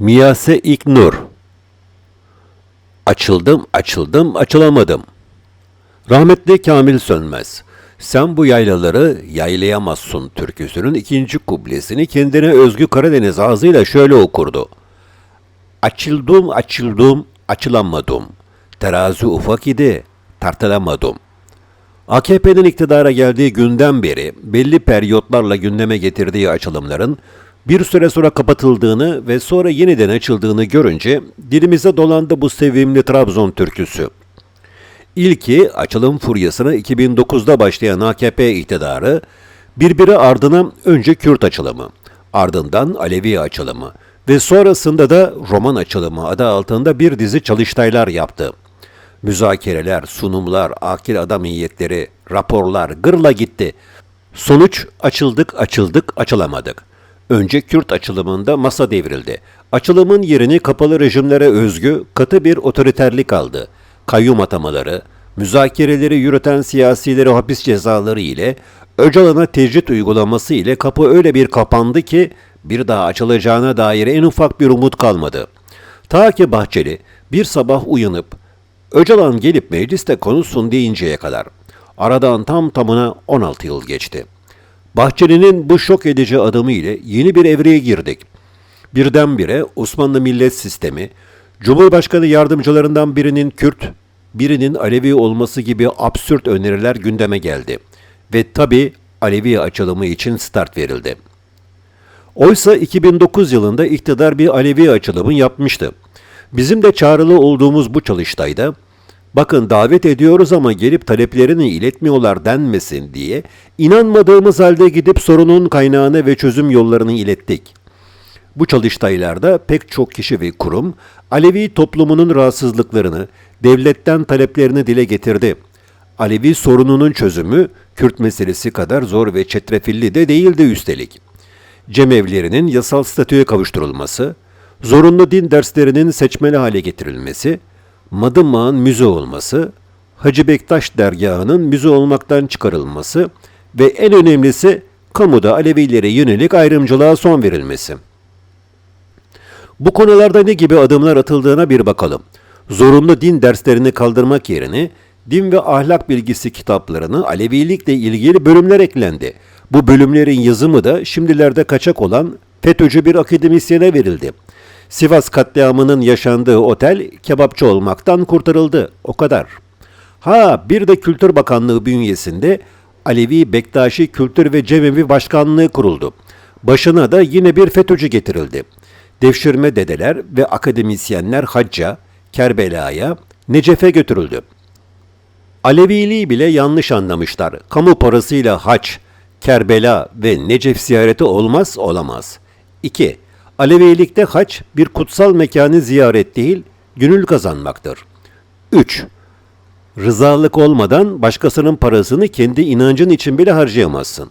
Miyase İknur Açıldım, açıldım, açılamadım. Rahmetli Kamil Sönmez. Sen bu yaylaları yaylayamazsın türküsünün ikinci kublesini kendine özgü Karadeniz ağzıyla şöyle okurdu. Açıldım, açıldım, açılamadım. Terazi ufak idi, tartılamadım. AKP'nin iktidara geldiği günden beri belli periyotlarla gündeme getirdiği açılımların bir süre sonra kapatıldığını ve sonra yeniden açıldığını görünce dilimize dolandı bu sevimli Trabzon türküsü. İlki açılım furyasına 2009'da başlayan AKP iktidarı birbiri ardına önce Kürt açılımı, ardından Alevi açılımı ve sonrasında da Roman açılımı adı altında bir dizi çalıştaylar yaptı. Müzakereler, sunumlar, akil adam heyetleri, raporlar gırla gitti. Sonuç açıldık açıldık açılamadık. Önce Kürt açılımında masa devrildi. Açılımın yerini kapalı rejimlere özgü katı bir otoriterlik aldı. Kayyum atamaları, müzakereleri yürüten siyasileri hapis cezaları ile Öcalan'a tecrit uygulaması ile kapı öyle bir kapandı ki bir daha açılacağına dair en ufak bir umut kalmadı. Ta ki Bahçeli bir sabah uyanıp Öcalan gelip mecliste konuşsun deyinceye kadar. Aradan tam tamına 16 yıl geçti. Bahçeli'nin bu şok edici adımı ile yeni bir evreye girdik. Birdenbire Osmanlı millet sistemi, Cumhurbaşkanı yardımcılarından birinin Kürt, birinin Alevi olması gibi absürt öneriler gündeme geldi. Ve tabi Alevi açılımı için start verildi. Oysa 2009 yılında iktidar bir Alevi açılımı yapmıştı. Bizim de çağrılı olduğumuz bu çalıştayda bakın davet ediyoruz ama gelip taleplerini iletmiyorlar denmesin diye inanmadığımız halde gidip sorunun kaynağını ve çözüm yollarını ilettik. Bu çalıştaylarda pek çok kişi ve kurum Alevi toplumunun rahatsızlıklarını, devletten taleplerini dile getirdi. Alevi sorununun çözümü Kürt meselesi kadar zor ve çetrefilli de değildi üstelik. Cemevlerinin yasal statüye kavuşturulması, zorunlu din derslerinin seçmeli hale getirilmesi, Madımmağ'ın müze olması, Hacı Bektaş dergahının müze olmaktan çıkarılması ve en önemlisi kamuda Alevilere yönelik ayrımcılığa son verilmesi. Bu konularda ne gibi adımlar atıldığına bir bakalım. Zorunlu din derslerini kaldırmak yerine din ve ahlak bilgisi kitaplarını Alevilikle ilgili bölümler eklendi. Bu bölümlerin yazımı da şimdilerde kaçak olan FETÖ'cü bir akademisyene verildi. Sivas katliamının yaşandığı otel kebapçı olmaktan kurtarıldı. O kadar. Ha bir de Kültür Bakanlığı bünyesinde Alevi Bektaşi Kültür ve Cemevi Başkanlığı kuruldu. Başına da yine bir FETÖ'cü getirildi. Devşirme dedeler ve akademisyenler hacca, Kerbela'ya, Necef'e götürüldü. Aleviliği bile yanlış anlamışlar. Kamu parasıyla haç, Kerbela ve Necef ziyareti olmaz olamaz. 2. Alevilikte haç bir kutsal mekanı ziyaret değil, gönül kazanmaktır. 3. Rızalık olmadan başkasının parasını kendi inancın için bile harcayamazsın.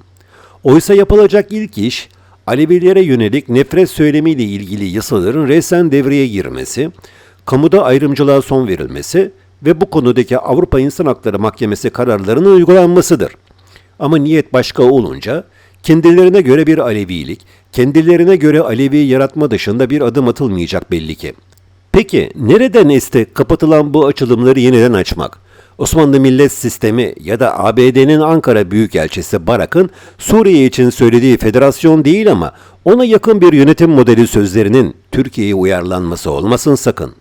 Oysa yapılacak ilk iş, Alevilere yönelik nefret söylemiyle ilgili yasaların resen devreye girmesi, kamuda ayrımcılığa son verilmesi ve bu konudaki Avrupa İnsan Hakları Mahkemesi kararlarının uygulanmasıdır. Ama niyet başka olunca kendilerine göre bir Alevilik, kendilerine göre Alevi yaratma dışında bir adım atılmayacak belli ki. Peki nereden esti kapatılan bu açılımları yeniden açmak? Osmanlı Millet Sistemi ya da ABD'nin Ankara Büyükelçisi Barak'ın Suriye için söylediği federasyon değil ama ona yakın bir yönetim modeli sözlerinin Türkiye'ye uyarlanması olmasın sakın.